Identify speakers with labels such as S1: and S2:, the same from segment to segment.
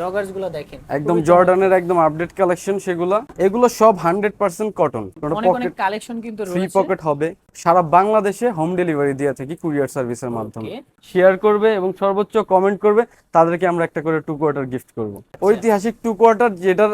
S1: Joggers দেখেন
S2: একদম জর্ডানের একদম আপডেট কালেকশন সেগুলো। এগুলো সব হান্ড্রেড পার্সেন্ট কটন
S1: চমৎকার। অনেক অনেক কালেকশন কিন্তু
S2: ফ্রি পকেট হবে। সারা বাংলাদেশে হোম ডেলিভারি দিয়ে থাকি কুরিয়ার সার্ভিসের মাধ্যমে। শেয়ার করবে এবং সর্বোচ্চ কমেন্ট করবে তাদেরকে আমরা একটা করে টু কোয়ার্টার গিফট করব। ঐতিহাসিক টু কোয়ার্টার যেটার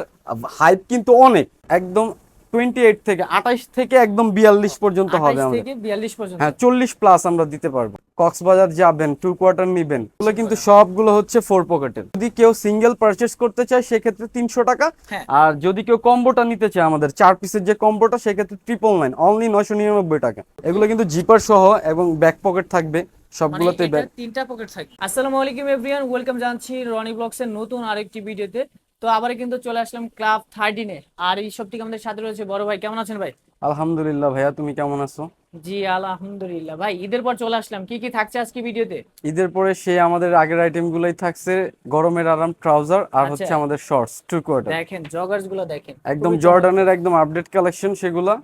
S2: হাইপ কিন্তু অনেক। একদম টোয়েন্টি এইট থেকে আঠাইশ থেকে একদম বিয়াল্লিশ পর্যন্ত হবে আমাদের।
S1: থেকে 42 পর্যন্ত।
S2: হ্যাঁ চল্লিশ প্লাস আমরা দিতে পারব। কক্সবাজার যাবেন টু কোয়ার্টার নিবেন। এগুলো কিন্তু সবগুলো হচ্ছে ফোর পকেটের যদি কেউ সিঙ্গেল পারচেস করতে চায় সেক্ষেত্রে তিনশো টাকা।
S1: হ্যাঁ।
S2: আর যদি কেউ কম্বোটা নিতে চায় আমাদের চার পিসের যে কম্বোটা সেক্ষেত্রে ট্রিপল নাইন অনলি নয়শো নিরানব্বই টাকা। এগুলো কিন্তু জিপার সহ এবং ব্যাক পকেট থাকবে।
S1: মানে
S2: সবগুলোতে
S1: তিনটা পকেট থাকে আসসালামু আলাইকুম এভরিওয়ান ওয়েলকাম জানাচ্ছি রনি ব্লগস এর নতুন আরেকটি ভিডিওতে তো আবার কিন্তু চলে আসলাম ক্লাব থার্টিনে আর এই সব থেকে আমাদের সাথে রয়েছে বড় ভাই কেমন আছেন ভাই?
S2: আলহামদুলিল্লাহ ভাইয়া তুমি কেমন আছো?
S1: জি আলহামদুলিল্লাহ। ভাই ঈদের পর চলে আসলাম। কি কি থাকছে আজকে ভিডিওতে?
S2: ঈদের পরে সে আমাদের আগের আইটেম গুলোই থাকছে গরমের আরাম ট্রাউজার আর
S1: আচ্ছা।
S2: হচ্ছে আমাদের শর্টস টু কোয়ার্টার
S1: দেখেন জগার্সগুলো দেখেন।
S2: একদম জর্ডানের একদম আপডেট কালেকশন সেগুলা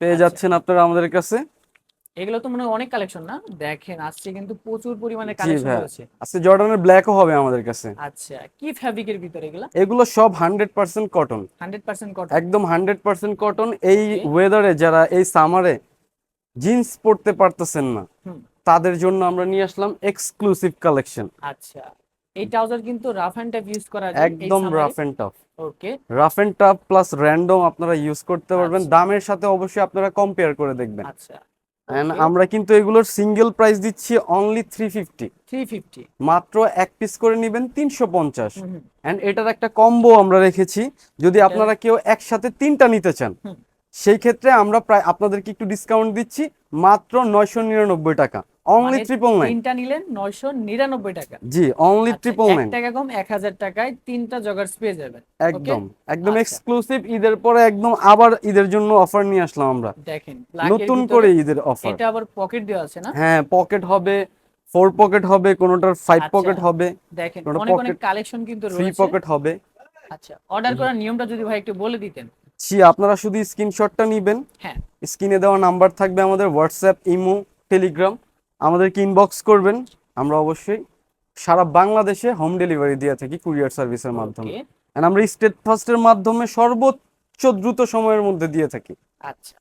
S2: পেয়ে
S1: আচ্ছা।
S2: যাচ্ছেন আপনারা আমাদের কাছে।
S1: এগুলো তো মনে হয় অনেক কালেকশন না? দেখেন আজকে কিন্তু প্রচুর পরিমাণে কালেকশন
S2: আজকে জর্ডানের ব্ল্যাকও হবে আমাদের কাছে।
S1: আচ্ছা কি ফ্যাব্রিকের ভিতরে এগুলো?
S2: এগুলো সব hundred percent cotton
S1: hundred percent cotton
S2: একদম হান্ড্রেড পার্সেন্ট কটন এই ওয়েদারে যারা এই সামারে জিন্স পরতে পারতেছেন না তাদের জন্য আমরা নিয়ে আসলাম এক্সক্লুসিভ কালেকশন
S1: আচ্ছা এই ট্রাউজার কিন্তু রাফ অ্যান্ড টাইপ ইউজ করা যায়
S2: একদম rough and tough
S1: okay
S2: rough and tough plus random আপনারা ইউজ করতে পারবেন।
S1: আচ্ছা।
S2: দামের সাথে অবশ্যই আপনারা কম্পেয়ার করে দেখবেন।
S1: আচ্ছা.
S2: আমরা কিন্তু এগুলোর সিঙ্গেল প্রাইস দিচ্ছি অনলি থ্রি ফিফটি
S1: 350
S2: মাত্র এক পিস করে নেবেন তিনশো পঞ্চাশ। অ্যান্ড এটার একটা কম্বো আমরা রেখেছি। যদি আপনারা কেউ একসাথে তিনটা নিতে চান সেই ক্ষেত্রে আমরা প্রায় আপনাদেরকে একটু ডিসকাউন্ট দিচ্ছি মাত্র নয়শো নিরানব্বই টাকা। অনলি ট্রিপল নাইন
S1: তিনটা নিলেন 999 টাকা।
S2: জি অনলি
S1: আচ্ছা,
S2: ট্রিপল নাইন
S1: টাকা কম 1000 টাকায় তিনটা জগার্স পেয়ে যাবেন
S2: একদম একদম
S1: আচ্ছা।
S2: এক্সক্লুসিভ ঈদের পরে একদম আবার ঈদের জন্য অফার নিয়ে আসলাম আমরা।
S1: দেখেন
S2: নতুন করে ঈদের অফার
S1: এটা আবার পকেট দেওয়া আছে না?
S2: হ্যাঁ পকেট হবে ফোর পকেট হবে কোনোটার ফাইভ
S1: আচ্ছা।
S2: পকেট হবে
S1: দেখেন অনেক অনেক কালেকশন কিন্তু
S2: থ্রি পকেট হবে।
S1: আচ্ছা অর্ডার করার নিয়মটা যদি ভাই একটু বলে দিতেন।
S2: জি আপনারা শুধু স্ক্রিনশটটা নেবেন।
S1: হ্যাঁ।
S2: স্ক্রিনে দেওয়া নাম্বার থাকবে আমাদের হোয়াটসঅ্যাপ ইমো টেলিগ্রাম আমাদেরকে ইনবক্স করবেন। আমরা অবশ্যই সারা বাংলাদেশে হোম ডেলিভারি দিয়ে থাকি কুরিয়ার সার্ভিসের মাধ্যমে। And আমরা স্টেট ফার্স্টের মাধ্যমে সর্বোচ্চ দ্রুত সময়ের মধ্যে দিয়ে থাকি।
S1: আচ্ছা।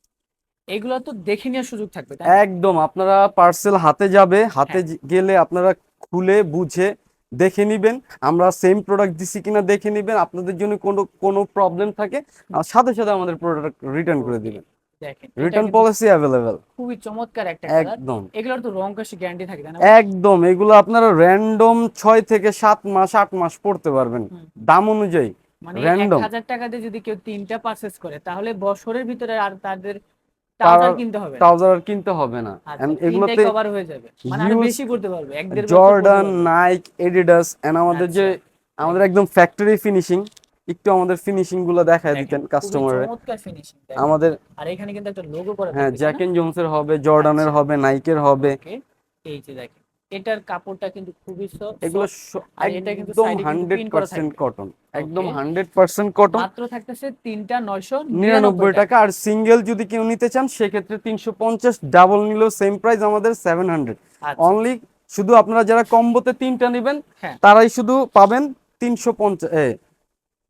S1: এগুলো তো দেখে নেওয়ার সুযোগ থাকবে
S2: একদম আপনারা পার্সেল হাতে যাবে হাতে
S1: হ্যাঁ।
S2: গেলে আপনারা খুলে বুঝে দেখে নিবেন। আমরা সেম প্রোডাক্ট দিছি কিনা দেখে নিবেন। আপনাদের জন্য কোনো কোনো প্রবলেম থাকে। সাথে সাথে আমাদের প্রোডাক্ট রিটার্ন করে দিবেন।
S1: দেখেন
S2: রিটার্ন পলিসি অ্যাভেলেবেল
S1: খুবই চমৎকার একটা
S2: একদম।
S1: এগুলোর তো রং কষে গ্যারান্টি থাকে না।
S2: একদম এগুলো আপনারা র্যান্ডম ছয় থেকে সাত মাস আট মাস পড়তে পারবেন। দাম অনুযায়ী
S1: মানে
S2: Random.
S1: এক হাজার টাকা দিয়ে যদি কেউ তিনটা পারচেস করে তাহলে বছরের ভিতরে আর তাদের ট্রাউজার কিনতে হবে।
S2: ট্রাউজার আর কিনতে হবে না।
S1: আচ্ছা,
S2: এগুলোতে
S1: কভার হয়ে যাবে। মানে
S2: আরও
S1: বেশি পড়তে পারবে এক দেড়
S2: জর্ডান নাইক এডিডাস এন্ড আমাদের যে
S1: আচ্ছা।
S2: আমাদের একদম ফ্যাক্টরি ফিনিশিং একটু আমাদের ফিনিশিংগুলো দেখায় দিতেন কাস্টমারের আমাদের
S1: আর এখানে কিন্তু একটা লোগো করা
S2: হ্যাঁ
S1: থাকবে,
S2: জ্যাক
S1: তাই
S2: জোনসের হবে জর্ডানের
S1: আচ্ছা।
S2: হবে নাইকের হবে।
S1: এই যে দেখেন এটার কাপড়টা কিন্তু খুবই soft,
S2: এগুলো
S1: এটা কিন্তু
S2: একদম
S1: side এ কিন্তু
S2: হান্ড্রেড
S1: print করা
S2: পার্সেন্ট
S1: থাকবে।
S2: কটন একদম
S1: Okay.
S2: হান্ড্রেড পার্সেন্ট কটন
S1: মাত্র থাকতেছে তিনটা নয়শো
S2: নিরানব্বই টাকা। আর সিঙ্গেল যদি কেউ নিতে চান সেক্ষেত্রে তিনশো পঞ্চাশ ডাবল নিলেও সেম প্রাইস আমাদের সেভেন হান্ড্রেড
S1: আচ্ছা,
S2: অনলি শুধু আপনারা যারা কম্বোতে তিনটা নেবেন
S1: হ্যাঁ।
S2: তারাই শুধু পাবেন তিনশো পঞ্চাশ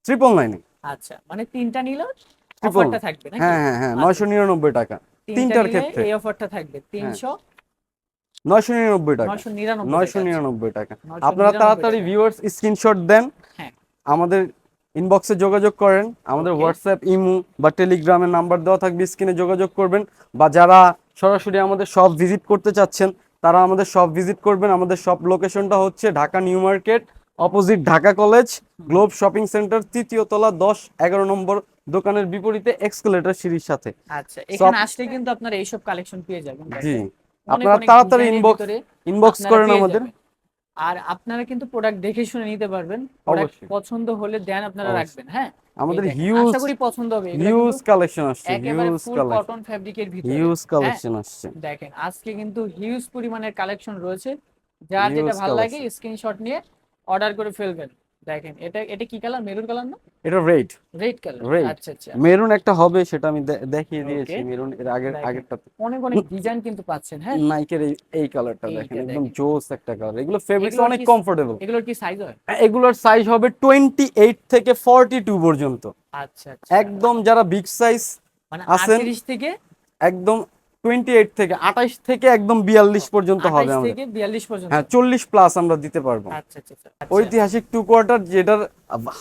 S2: ট্রিপল নাইনে
S1: আচ্ছা মানে তিনটা নিলে অফারটা থাকবে নাকি?
S2: হ্যাঁ হ্যাঁ হ্যাঁ
S1: আচ্ছা।
S2: নয়শো নিরানব্বই টাকা। তিনটার ক্ষেত্রে।
S1: এই অফারটা থাকবে তিনশো।
S2: নয়শো নিরানব্বই টাকা।
S1: নয়শো নিরানব্বই
S2: নয়শো
S1: টাকা।
S2: নিরানব্বই টাকা।
S1: 999
S2: আপনারা তাড়াতাড়ি। ভিউয়ার্স স্ক্রিনশট দেন।
S1: হ্যাঁ।
S2: আমাদের ইনবক্সে যোগাযোগ করেন। আমাদের হোয়াটসঅ্যাপ ইমো বা টেলিগ্রামের নাম্বার দেওয়া থাকবে স্ক্রিনে যোগাযোগ করবেন। বা যারা সরাসরি আমাদের শপ ভিজিট করতে চাচ্ছেন তারা আমাদের শপ ভিজিট করবেন। আমাদের শপ লোকেশনটা হচ্ছে Dhaka new market. Opposite Dhaka college Globe shopping centre তৃতীয় তলা দশ এগারো নম্বর দোকানের বিপরীতে এক্সকেলেটর সিঁড়ির সাথে।
S1: আচ্ছা এখানে আসলে কিন্তু আপনারা এইসব কালেকশন পেয়ে যাবেন
S2: জি। আপনারা তাড়াতাড়ি ইনবক্স ইনবক্স করেন আমাদের।
S1: আর আপনারা কিন্তু প্রোডাক্ট দেখে শুনে নিতে পারবেন। প্রোডাক্ট পছন্দ হলে দেন আপনারা রাখবেন হ্যাঁ?
S2: আমাদের হিউজ
S1: আশা করি পছন্দ হবে
S2: হিউজ কালেকশন আসছে হিউজ কালেকশন
S1: কটন ফ্যাব্রিকের ভিতরে
S2: হিউজ
S1: হ্যাঁ,
S2: কালেকশন আসছে।
S1: দেখেন আজকে কিন্তু হিউজ পরিমাণের কালেকশন রয়েছে। যার যেটা ভালো লাগে স্ক্রিনশট নিয়ে অর্ডার করে ফেলবেন। দেখেন এটা এটা কি কালার মেরুন কালার না?
S2: এটা রেড
S1: রেড কালার. আচ্ছা আচ্ছা।
S2: মেরুন একটা হবে সেটা আমি দেখিয়ে দিয়েছি মেরুন এর আগের
S1: দেখেন।
S2: আগেরটাতে।
S1: অনেক অনেক ডিজাইন কিন্তু পাচ্ছেন হ্যাঁ?
S2: নাইকের এই এই কালারটা দেখেন একদম জোস একটা কালার এগুলো ফেব্রিক্স অনেক কমফোর্টেবল
S1: এগুলোর কি সাইজ হয়?
S2: এগুলোর সাইজ হবে টোয়েন্টি এইট থেকে ফর্টি টু পর্যন্ত।
S1: আচ্ছা আচ্ছা।
S2: একদম যারা বিগ সাইজ
S1: মানে
S2: আছেন?
S1: 38 থেকে
S2: একদম টোয়েন্টি এইট থেকে আঠাশ থেকে একদম বিয়াল্লিশ পর্যন্ত হবে
S1: 28
S2: আমাদের।
S1: থেকে 42 পর্যন্ত।
S2: হ্যাঁ চল্লিশ প্লাস আমরা দিতে পারব।
S1: আচ্ছা আচ্ছা আচ্ছা আচ্ছা।
S2: ঐতিহাসিক টু কোয়ার্টার যেটার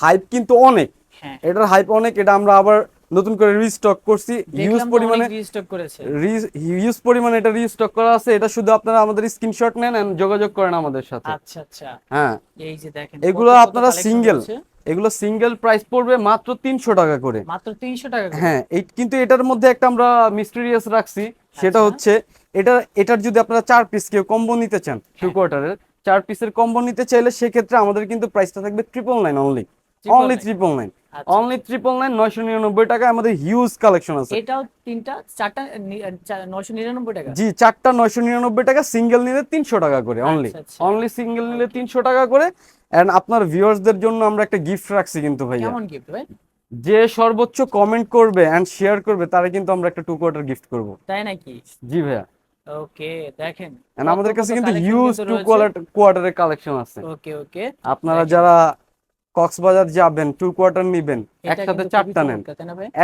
S2: হাইপ কিন্তু অনেক।
S1: হ্যাঁ।
S2: এটার হাইপ অনেক এটা আমরা আবার নতুন করে রিস্টক করছি। হিউজ
S1: দেখলাম
S2: পরিমাণে
S1: রিস্টক করেছে।
S2: হিউজ পরিমাণে এটা রিস্টক করা আছে। এটা শুধু আপনারা আমাদের স্ক্রিনশট নেন and যোগাযোগ করেন আমাদের সাথে।
S1: আচ্ছা আচ্ছা।
S2: হ্যাঁ।
S1: এই যে দেখেন
S2: এগুলো আপনারা
S1: সিঙ্গেল
S2: এগুলো সিঙ্গেল প্রাইস পড়বে মাত্র তিনশো টাকা করে।
S1: মাত্র 300 টাকা করে।
S2: হ্যাঁ এই কিন্তু এটার মধ্যে একটা আমরা মিস্টেরিয়াস রাখছি। সেটা
S1: আচ্ছা।
S2: হচ্ছে এটা এটার যদি আপনারা চার পিস কেউ কম্বো নিতে চান টু
S1: হ্যাঁ।
S2: কোয়ার্টারের চার পিসের কম্বো নিতে চাইলে সেক্ষেত্রে আমাদের কিন্তু প্রাইসটা থাকবে triple nine only only. Triple nine only triple nine নয়শো নিরানব্বই টাকা আমাদের হিউজ কালেকশন আছে।
S1: এটাও তিনটা চারটা নয়শো নিরানব্বই টাকা?
S2: জি চারটা নয়শো নিরানব্বই টাকা সিঙ্গেল নিলে তিনশো টাকা করে অনলি। অনলি সিঙ্গেল নিলে তিনশো টাকা করে। এন্ড আপনার ভিউয়ার্সদের জন্য আমরা একটা গিফট রাখছি কিন্তু ভাইয়া।
S1: কেমন গিফট ভাই?
S2: যে সর্বোচ্চ কমেন্ট করবে এন্ড শেয়ার করবে তারা কিন্তু আমরা একটা টু কোয়ার্টার গিফট করব।
S1: তাই নাকি?
S2: জি ভাইয়া।
S1: ওকে দেখেন।
S2: এন্ড আমাদের কাছে কিন্তু হিউজ টু। কোয়ার্টারের কালেকশন আছে।
S1: ওকে ওকে
S2: আপনারা যারা কক্সবাজার যাবেন টু কোয়ার্টার নিবেন একসাথে চারটা নেন।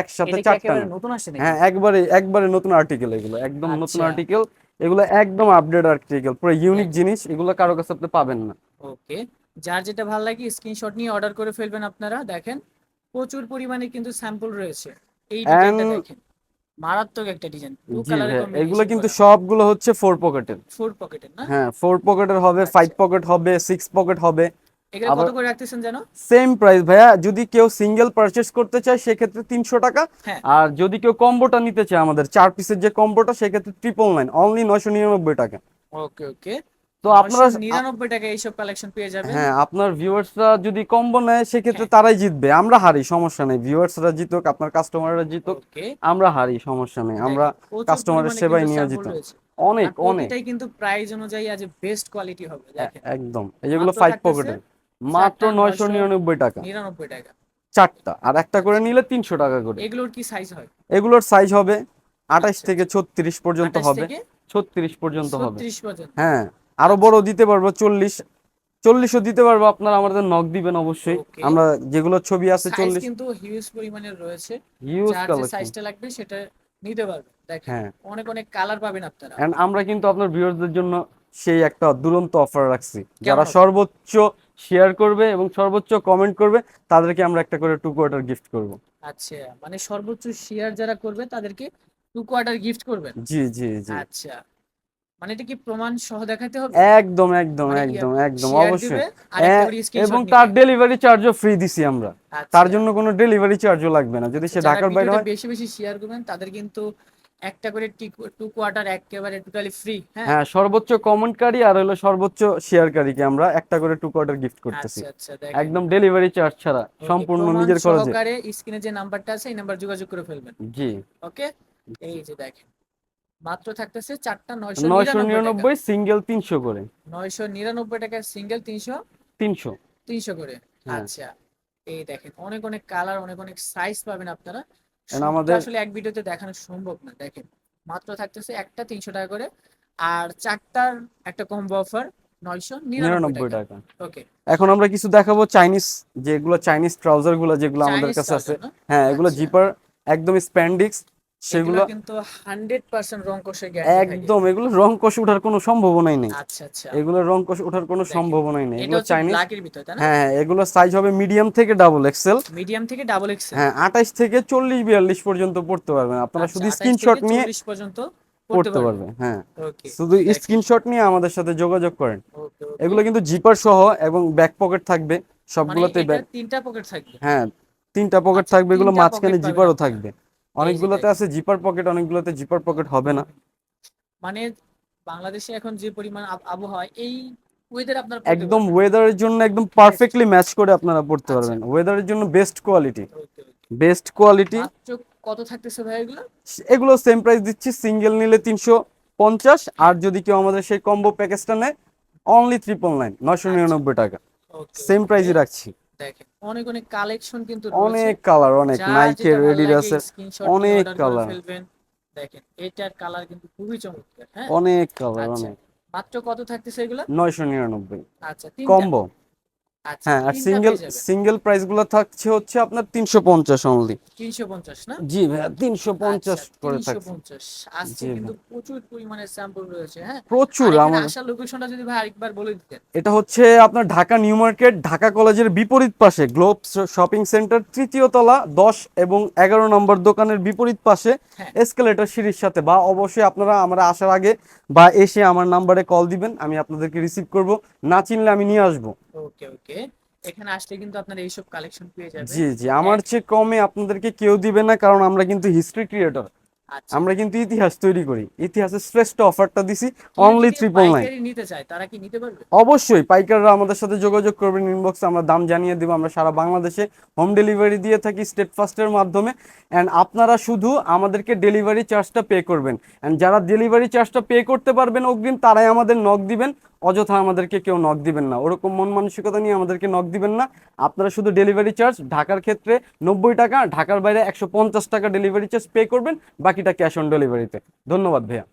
S2: একসাথে চারটা নেন।
S1: নতুন
S2: হ্যাঁ একবারে একবারে নতুন আর্টিকেল এগুলো একদম নতুন
S1: আচ্ছা।
S2: আর্টিকেল এগুলো একদম আপডেট আর্টিকেল পুরো ইউনিক জিনিস এগুলো কারও কাছে আপনি পাবেন না।
S1: ওকে যার যেটা ভালো লাগে স্ক্রিনশট নিয়ে অর্ডার করে ফেলবেন আপনারা। দেখেন প্রচুর পরিমাণে কিন্তু স্যাম্পল রয়েছে। এই ডিজাইনটা দেখেন। মারাত্মক একটা ডিজাইন
S2: এগুলো কিন্তু সবগুলো হচ্ছে ফোর পকেটের
S1: ফোর পকেটের না?
S2: হ্যাঁ ফোর পকেটের হবে
S1: আচ্ছা।
S2: ফাইভ পকেট হবে সিক্স পকেট হবে।
S1: কত করে রাখতেছেন জানো
S2: সেম প্রাইস ভাইয়া যদি কেউ সিঙ্গেল করতে চায় সেক্ষেত্রে তিনশো টাকা।
S1: হ্যাঁ।
S2: আর যদি কেউ কম্বোটা নিতে চায় আমাদের চার পিসের যে কম্বোটা সেক্ষেত্রে ট্রিপল নাইন অনলি নয়শো নিরানব্বই টাকা।
S1: ওকে ওকে।
S2: তো আপনারা
S1: নিরানব্বই টাকা এইসব কালেকশন পেয়ে যাবেন।
S2: হ্যাঁ আপনার ভিউয়ার্সরা যদি কম্বো নেয় সেক্ষেত্রে
S1: হ্যাঁ।
S2: তারাই জিতবে। আমরা হারি সমস্যা নেই। ভিউয়ার্সরা জিতুক আপনার কাস্টমাররা জিতুক আমরা হারি সমস্যা নেই। আমরা কাস্টমারের সেবায় নিয়োজিত। অনেক অনেক
S1: প্রতিটাই কিন্তু প্রাইস অনুযায়ী আজ বেস্ট কোয়ালিটি হবে
S2: একদম। এই যেগুলো ফাইভ পকেটের মাত্র নয়শো নিরানব্বই টাকা।
S1: নিরানব্বই টাকা।
S2: চারটা। আর একটা করে নিলে তিনশো টাকা করে।
S1: এগুলোর কি সাইজ হয়?
S2: এগুলোর সাইজ হবে আঠাশ
S1: আচ্ছা,
S2: থেকে ছত্রিশ পর্যন্ত হবে। ছত্রিশ পর্যন্ত হবে।
S1: 36 পর্যন্ত।
S2: হ্যাঁ আরও বড় দিতে পারব চল্লিশ। চল্লিশও দিতে পারব আপনারা আমাদের নক দিবেন অবশ্যই। আমরা যেগুলো ছবি আছে চল্লিশ।
S1: কিন্তু হিউজ পরিমাণের রয়েছে। যে
S2: কালেকশন
S1: সাইজটা লাগবে সেটা নিতে পারবে দেখেন
S2: হ্যাঁ।
S1: অনেক অনেক কালার পাবেন আপনারা।
S2: এন্ড আমরা কিন্তু আপনার ভিউয়ারদের জন্য সেই একটা দুরন্ত অফার রাখছি। যারা সর্বোচ্চ শেয়ার করবে এবং সর্বোচ্চ কমেন্ট করবে তাদেরকে আমরা একটা করে টু কোয়ার্টার গিফট করব।
S1: আচ্ছা মানে সর্বোচ্চ শেয়ার যারা করবে তাদেরকে টু কোয়ার্টার গিফট করবেন?
S2: জি জি জি।
S1: আচ্ছা মানে এটা কি প্রমাণ সহ দেখাতে হবে?
S2: একদম একদম
S1: মানে
S2: একদম একদম অবশ্যই। এবং তার ডেলিভারি চার্জও ফ্রি দিছি আমরা।
S1: আচ্ছা,
S2: তার জন্য কোনো ডেলিভারি চার্জও লাগবে না। যদি সে
S1: যারা
S2: ঢাকার বাইরে হয়
S1: বেশি বেশি শেয়ার করবেন তাদের কিন্তু একটা করে টু কোয়ার্টার একেবারে টোটালি ফ্রি হ্যাঁ?
S2: হ্যাঁ সর্বোচ্চ কমেন্টকারী আর হলো সর্বোচ্চ শেয়ারকারীকে আমরা একটা করে টু কোয়ার্টার গিফট করতেছি।
S1: আচ্ছা আচ্ছা
S2: একদম ডেলিভারি চার্জ ছাড়া সম্পূর্ণ নিজের খরচে।
S1: সহকারে স্ক্রিনে যে নাম্বারটা আছে এই নাম্বার যোগাযোগ করে ফেলবেন।
S2: জি।
S1: ওকে এই যে দেখেন মাত্র থাকতেছে চারটা নয়শো
S2: নয়শো
S1: নিরানব্বই
S2: সিঙ্গেল তিনশো করে।
S1: নয়শো নিরানব্বই টাকা সিঙ্গেল তিনশো?
S2: তিনশো।
S1: তিনশো করে।
S2: হ্যাঁ।
S1: আচ্ছা এই দেখেন অনেক অনেক কালার অনেক অনেক সাইজ পাবেন আপনারা।
S2: আমাদের-
S1: আসলে এক ভিডিওতে দেখানো সম্ভব না দেখেন। মাত্র থাকতেছে একটা তিনশো টাকা করে আর চারটার একটা কম্বো অফার নয়শো নিরানব্বই টাকা। ওকে
S2: এখন আমরা কিছু দেখাবো চাইনিজ যেগুলো চাইনিজ ট্রাউজারগুলো যেগুলো আমাদের কাছে আছে। হ্যাঁ এগুলো
S1: আচ্ছা।
S2: জিপার একদম স্প্যান্ডিক্স
S1: সেগুলো কিন্তু হান্ড্রেড পার্সেন্ট রং কষে গ্যারান্টি
S2: একদম এগুলো রং কষ ওঠার কোনো সম্ভাবনাই নেই।
S1: আচ্ছা আচ্ছা।
S2: এগুলো রং কষ ওঠার কোনো সম্ভাবনাই নেই। এগুলো চাইনিজ
S1: ব্ল্যাকের ভিতর তাই না?
S2: হ্যাঁ এগুলো সাইজ হবে মিডিয়াম থেকে ডাবল এক্সেল
S1: মিডিয়াম থেকে ডাবল এক্স
S2: হ্যাঁ আঠাশ থেকে চল্লিশ বিয়াল্লিশ পর্যন্ত পড়তে পারবেন। আপনারা
S1: আচ্ছা,
S2: শুধু স্ক্রিনশট নিয়ে
S1: পর্যন্ত
S2: পড়তে পারবেন। হ্যাঁ। শুধু স্ক্রিনশট নিয়ে আমাদের সাথে যোগাযোগ করেন। এগুলো কিন্তু জিপার সহ এবং ব্যাক পকেট থাকবে।
S1: মানে
S2: সবগুলোতে ব্যাক
S1: তিনটা পকেট থাকবে?
S2: হ্যাঁ তিনটা পকেট
S1: আচ্ছা,
S2: থাকবে এগুলো মাঝখানে জিপারও থাকবে। অনেকগুলোতে আছে জিপার পকেট অনেকগুলোতে জিপার পকেট হবে না।
S1: মানে বাংলাদেশে এখন যে পরিমাণ আবহাওয়া এই ওয়েদার আপনার
S2: একদম ওয়েদারের জন্য একদম পারফেক্টলি ম্যাচ করে আপনারা পড়তে
S1: আচ্ছা।
S2: পারবেন। ওয়েদারের জন্য বেস্ট কোয়ালিটি বেস্ট কোয়ালিটি
S1: কত থাকতেছে ভাই এগুলো?
S2: এগুলো সেম প্রাইস দিচ্ছি সিঙ্গেল নিলে তিনশো পঞ্চাশ আর যদি কেউ আমাদের সেই কম্বো প্যাকেজটা নেয় অনলি ট্রিপল নাইন নয়শো নিরানব্বই টাকা। সেম প্রাইসই রাখছি।
S1: দেখেন। অনেক অনেক কালেকশন কিন্তু
S2: অনেক কালার অনেক নাইকের রেডিডাসের অনেক
S1: অনেক কালার দেখেন এটার কালার কিন্তু খুবই চমৎকার হ্যাঁ?
S2: অনেক কালার
S1: আচ্ছা
S2: অনেক।
S1: মাত্র কত থাকতেছে এগুলো?
S2: নয়শো নিরানব্বই।
S1: আচ্ছা
S2: কম্বো। হ্যাঁ আর সিঙ্গেল সিঙ্গেল প্রাইসগুলো থাকছে হচ্ছে আপনার তিনশো পঞ্চাশ অনলি
S1: 350 না?
S2: জি ভাইয়া তিনশো পঞ্চাশ
S1: আচ্ছা,
S2: করে থাকছে।
S1: 350 আজকে কিন্তু প্রচুর পরিমাণে স্যাম্পল রয়েছে হ্যাঁ?
S2: প্রচুর আমার
S1: আসার লোকেশনটা যদি ভাই আরেকবার বলে দিতেন।
S2: এটা হচ্ছে আপনার ঢাকা নিউ মার্কেট ঢাকা কলেজের বিপরীত পাশে গ্লোব শপিং সেন্টার তৃতীয় তলা দশ এবং এগারো নম্বর দোকানের বিপরীত পাশে
S1: হ্যাঁ।
S2: এসকেলেটর সিঁড়ির সাথে। বা অবশ্যই আপনারা আমরা আসার আগে বা এসে আমার নাম্বারে কল দিবেন আমি আপনাদেরকে রিসিভ করব। না চিনলে আমি নিয়ে আসব।
S1: ওকে ওকে এখানে আসলে কিন্তু আপনারা এইসব কালেকশন পেয়ে যাবেন।
S2: জি জি। আমার চেয়ে কমে আপনাদেরকে কেউ দিবে না কারণ আমরা কিন্তু হিস্ট্রি ক্রিয়েটর
S1: আচ্ছা।
S2: আমরা কিন্তু ইতিহাস তৈরি করি। ইতিহাসের শ্রেষ্ঠ অফারটা দিছি অনলি ট্রিপল নাইন
S1: নিতে চায় তারা কি নিতে পারবে?
S2: অবশ্যই পাইকাররা আমাদের সাথে যোগাযোগ করবেন ইনবক্সে আমরা দাম জানিয়ে দেবো। আমরা সারা বাংলাদেশে হোম ডেলিভারি দিয়ে থাকি স্টেট ফাস্টের মাধ্যমে। অ্যান্ড আপনারা শুধু আমাদেরকে ডেলিভারি চার্জটা পে করবেন। অ্যান্ড যারা ডেলিভারি চার্জটা পে করতে পারবেন অগ্রিম তারাই আমাদের নক দিবেন। অযথা আমাদেরকে কেউ নক দিবেন না। ওরকম মন মানসিকতা নিয়ে আমাদেরকে নক দিবেন না। আপনারা শুধু ডেলিভারি চার্জ ঢাকার ক্ষেত্রে নব্বই টাকা, ঢাকার বাইরে একশো পঞ্চাশ টাকা ডেলিভারি চার্জ পে করবেন, বাকিটা ক্যাশ অন ডেলিভারিতে ধন্যবাদ ভাইয়া।